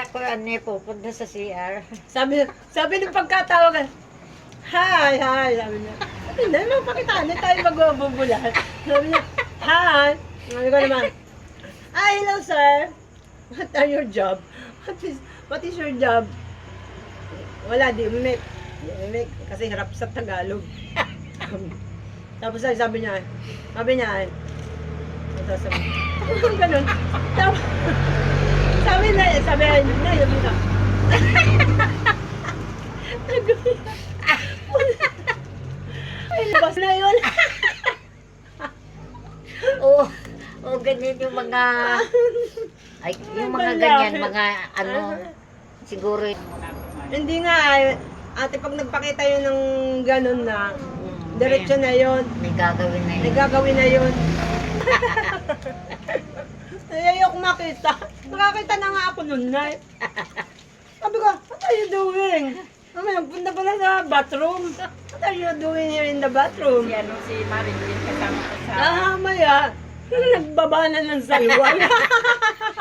ako ano pupunta sa CR. Sabi, sabi ng pagkatawagan, Hi, hi, sabi niya. Hindi, magpakita, hindi tayo magbubulan. Sabi niya, Hi. Sabi ko naman, Ah, hello sir. What are your job? What is, what is your job? Wala, di umimik. Di umimik, kasi harap sa Tagalog. Tapos sabi niya, sabi niya, ito sabi, ganun. Tapos, sabi sabi na, sabi na, ay, labas na yun. Oo. Oh, ganyan yung mga ay yung mga ganyan, mga ano siguro Hindi nga, ay, ate, pag nagpakita yun ng ganun na, mm, diretso na yun, may gagawin na yun. nagagawin na yun. Ayoko makita. Nakakita na nga ako nun na. Sabi ko, what are you doing? Mama, nagpunta pala sa bathroom. What are you doing here in the bathroom? Si ano si Marilyn kasama ko sa Ah, maya. Nagbaba na ng yung